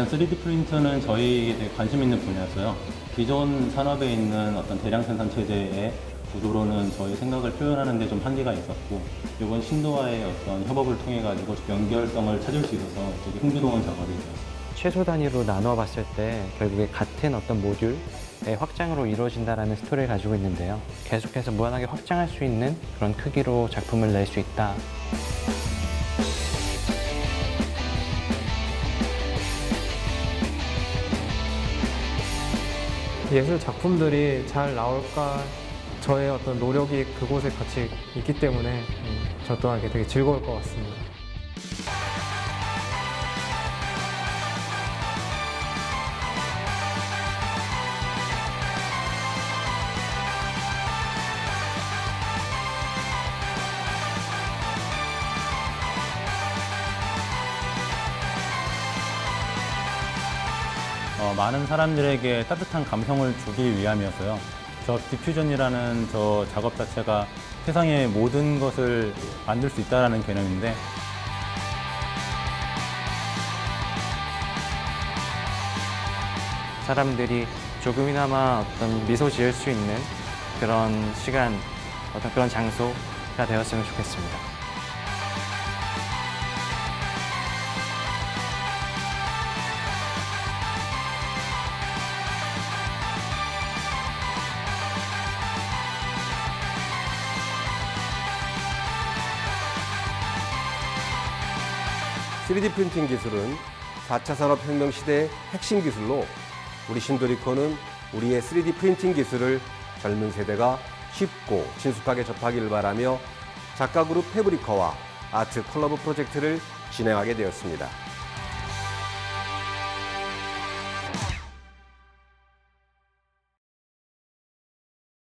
일단 3D 프린터는 저희에게 관심 있는 분야였어요. 기존 산업에 있는 어떤 대량 생산 체제의 구조로는 저희 생각을 표현하는 데 좀 한계가 있었고 이번 신도와의 어떤 협업을 통해 가지고 연결성을 찾을 수 있어서 되게 흥미로운 작업이 되었어요. 최소 단위로 나누어 봤을 때 결국에 같은 어떤 모듈의 확장으로 이루어진다라는 스토리를 가지고 있는데요. 계속해서 무한하게 확장할 수 있는 그런 크기로 작품을 낼 수 있다. 예술 작품들이 잘 나올까 저의 어떤 노력이 그곳에 같이 있기 때문에 음, 저 또한 되게 즐거울 것 같습니다. 어, 많은 사람들에게 따뜻한 감성을 주기 위함이었어요. 저 디퓨전이라는 저 작업 자체가 세상의 모든 것을 만들 수 있다는 개념인데 사람들이 조금이나마 어떤 미소 지을 수 있는 그런 시간, 어떤 그런 장소가 되었으면 좋겠습니다. (3D) 프린팅 기술은 4차 산업혁명 시대의 핵심 기술로 우리 신도리코는 우리의 3D 프린팅 기술을 젊은 세대가 쉽고 친숙하게 접하기를 바라며 작가 그룹 패브리커와 아트 콜라보 프로젝트를 진행하게 되었습니다.